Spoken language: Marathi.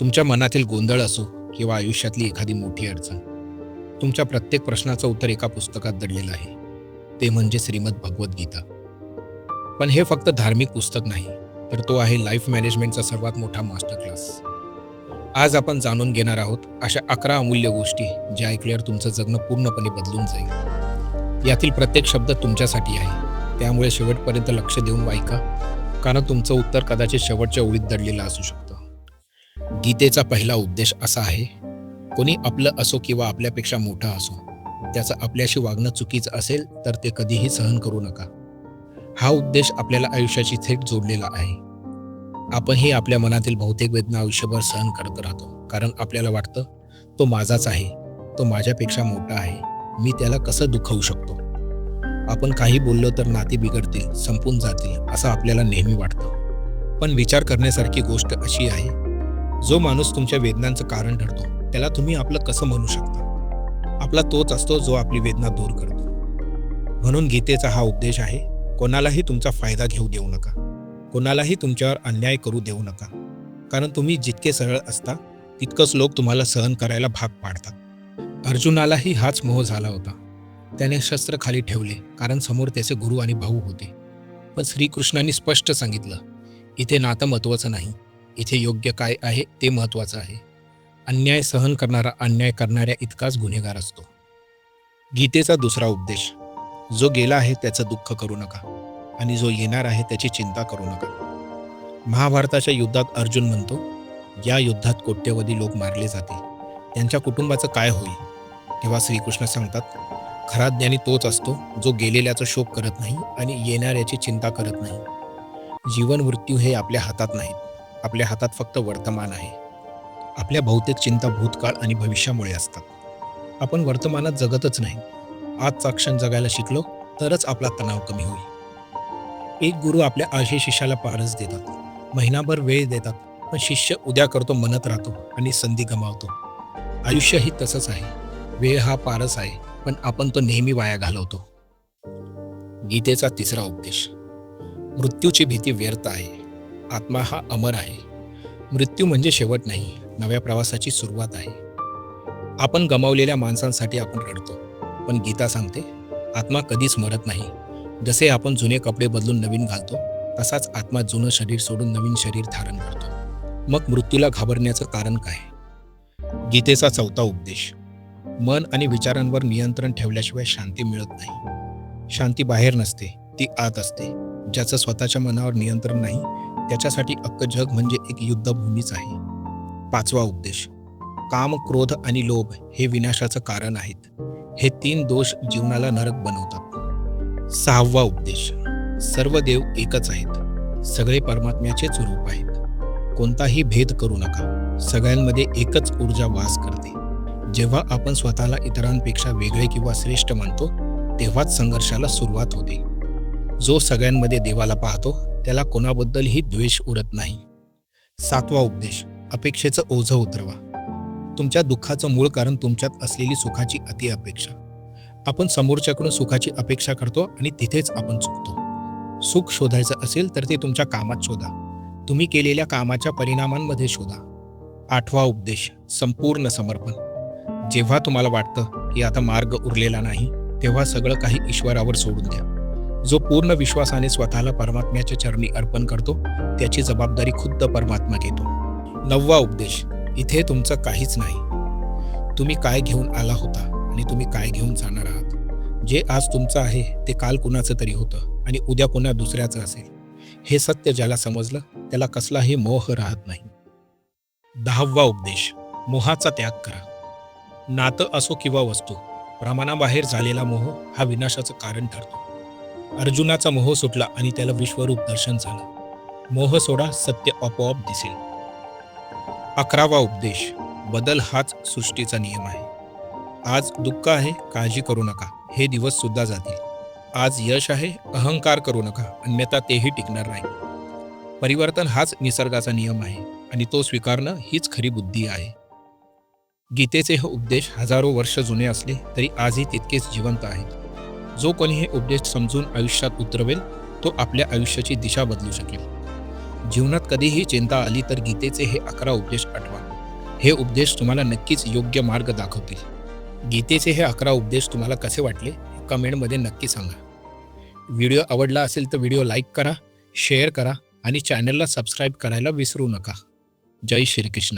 तुमच्या मनातील गोंधळ असो किंवा आयुष्यातली एखादी मोठी अडचण. तुमच्या प्रत्येक प्रश्नाचं उत्तर एका पुस्तकात दडलेलं आहे. ते म्हणजे श्रीमद भगवद्गीता पण हे फक्त धार्मिक पुस्तक नाही तर तो आहे लाईफ मॅनेजमेंटचा सर्वात मोठा मास्टर क्लास आज आपण जाणून घेणार आहोत अशा अकरा अमूल्य गोष्टी ज्या ऐकल्यावर तुमचं जगणं पूर्णपणे बदलून जाईल. यातील प्रत्येक शब्द तुमच्यासाठी आहे. त्यामुळे शेवटपर्यंत लक्ष देऊन ऐका. कारण तुमचं उत्तर कदाचित शेवटच्या ओळीत दडलेलं असू शकतं. गीतेचा पहिला उद्देश असा आहे कोणी आपलं असो किंवा आपल्यापेक्षा मोठा असो त्याचं आपल्याशी वागणं चुकीचं असेल तर ते कधीही सहन करू नका. हा उद्देश आपल्याला आयुष्याशी थेट जोडलेला आहे. आपणही आपल्या मनातील बहुतेक वेदना आयुष्यभर सहन करत राहतो कारण आपल्याला वाटतं तो माझाच आहे तो माझ्यापेक्षा मोठा आहे मी त्याला कसं दुखवू शकतो? आपण काही बोललो तर नाती बिघडतील संपून जातील असं आपल्याला नेहमी वाटतं. पण विचार करण्यासारखी गोष्ट अशी आहे जो माणूस तुमच्या वेदनांचं कारण ठरतो त्याला तुम्ही आपलं कसं म्हणू शकता? आपला तोच असतो जो आपली वेदना दूर करतो. म्हणून गीतेचा हा उद्देश आहे कोणालाही तुमचा फायदा घेऊ देऊ नका. कोणालाही तुमच्यावर अन्याय करू देऊ नका. कारण तुम्ही जितके सरळ असता तितकंच लोक तुम्हाला सहन करायला भाग पाडतात. अर्जुनालाही हाच मोह झाला होता. त्याने शस्त्र खाली ठेवले कारण समोर त्याचे गुरु आणि भाऊ होते. पण श्रीकृष्णांनी स्पष्ट सांगितलं इथे नातं महत्त्वाचं नाही. इथे योग्य काय आहे ते महत्त्वाचं आहे. अन्याय सहन करणारा अन्याय करणाऱ्या इतकाच गुन्हेगार असतो. गीतेचा दुसरा उपदेश जो गेला आहे त्याचं दुःख करू नका आणि जो येणार आहे त्याची चिंता करू नका. महाभारताच्या युद्धात अर्जुन म्हणतो या युद्धात कोट्यवधी लोक मारले जातील. त्यांच्या कुटुंबाचं काय होईल? तेव्हा श्रीकृष्ण सांगतात खरा ज्ञानी तोच असतो जो गेलेल्याचा शोक करत नाही आणि येणाऱ्याची चिंता करत नाही. जीवन मृत्यू हे आपल्या हातात नाहीत. आपल्या हातात फक्त वर्तमान आहे. आपल्या बहुतेक चिंता भूतकाळ आणि भविष्यामुळे असतात. आपण वर्तमानात जगतच नाही. आजचा क्षण जगायला शिकलो तरच आपला तणाव कमी होईल. एक गुरु आपल्या आशे शिष्याला पारस देतात. महिनाभर वेळ देतात पण शिष्य उद्या करतो म्हणत राहतो आणि संधी गमावतो. आयुष्यही तसंच आहे. वेळ हा पारस आहे पण आपण तो नेहमी वाया घालवतो. गीतेचा तिसरा उपदेश. मृत्यूची भीती व्यर्थ आहे. आत्मा हा अमर आहे. मृत्यू म्हणजे शेवट नाही नव्या प्रवासाची सुरुवात आहे. आपण गमावलेल्या माणसांसाठी आपण रडतो पण गीता सांगते आत्मा कधीच मरत नाही. जसे आपण जुने कपडे बदलून नवीन घालतो तसाच आत्मा जुनं शरीर सोडून नवीन शरीर धारण करतो. मग मृत्यूला घाबरण्याचं कारण काय? गीतेचा चौथा उपदेश. मन आणि विचारांवर नियंत्रण ठेवल्याशिवाय शांती मिळत नाही. शांती बाहेर नसते ती आत असते. ज्याचं स्वतःच्या मनावर नियंत्रण नाही त्याच्यासाठी अख्खं जग म्हणजे एक युद्धभूमीच आहे. पाचवा उपदेश काम क्रोध आणि लोभ हे विनाशाचं कारण आहेत. हे तीन दोष जीवनाला नरक बनवतात. सहावा उपदेश सर्व देव एकच आहेत. सगळे परमात्म्याचेच रूप आहेत. कोणताही भेद करू नका. सगळ्यांमध्ये एकच ऊर्जा वास करते. जेव्हा आपण स्वतःला इतरांपेक्षा वेगळे किंवा श्रेष्ठ मानतो तेव्हाच संघर्षाला सुरुवात होते. जो सगळ्यांमध्ये देवाला पाहतो त्याला कोणाबद्दलही द्वेष उरत नाही. सातवा उपदेश अपेक्षेचं ओझं उतरवा. तुमच्या दुःखाचं मूळ कारण तुमच्यात असलेली सुखाची अति अपेक्षा. आपण समोरच्याकडून सुखाची अपेक्षा करतो आणि तिथेच आपण चुकतो. सुख शोधायचं असेल तर ते तुमच्या कामात शोधा. तुम्ही केलेल्या कामाच्या परिणामांमध्ये शोधा. आठवा उपदेश संपूर्ण समर्पण. जेव्हा तुम्हाला वाटतं की आता मार्ग उरलेला नाही तेव्हा सगळं काही ईश्वरावर सोडून द्या. जो पूर्ण विश्वासाने स्वतःला परमात्म्याच्या चरणी अर्पण करतो त्याची जबाबदारी खुद्द परमात्मा घेतो. नववा उपदेश इथे तुमचं काहीच नाही. तुम्ही काय घेऊन आला होता आणि तुम्ही काय घेऊन जाणार आहात? जे आज तुमचं आहे ते काल कुणाचं तरी होतं आणि उद्या कुणा दुसऱ्याचं असेल. हे सत्य ज्याला समजलं त्याला कसलाही मोह राहत नाही. दहावा उपदेश मोहाचा त्याग करा. नातं असो किंवा वस्तू प्रमाणाबाहेर झालेला मोह हा विनाशाचं कारण ठरतो. अर्जुनाचा मोह सुटला आणि त्याला विश्वरूप दर्शन झालं. मोह सोडा सत्य आपोआप दिसेल. अकरावा उपदेश बदल हाच सृष्टीचा नियम आहे. आज दुःख आहे काळजी करू नका हे दिवस सुद्धा जातील. आज यश आहे अहंकार करू नका अन्यथा तेही टिकणार नाही. परिवर्तन हाच निसर्गाचा नियम आहे आणि तो स्वीकारणं हीच खरी बुद्धी आहे. गीतेचे हे उपदेश हजारो वर्ष जुने असले तरी आजही तितकेच जिवंत आहेत. जो कोणी हे उपदेश समजून आयुष्यात उतरवेल तो आपल्या आयुष्याची दिशा बदलू शकेल. जीवनात कधीही चिंता आली तर गीतेचे हे अकरा उपदेश आठवा. हे उपदेश तुम्हाला नक्कीच योग्य मार्ग दाखवतील. गीतेचे हे अकरा उपदेश तुम्हाला कसे वाटले कमेंटमध्ये नक्की सांगा. व्हिडिओ आवडला असेल तर व्हिडिओ लाईक करा शेअर करा आणि चॅनलला सबस्क्राईब करायला विसरू नका. जय श्रीकृष्ण.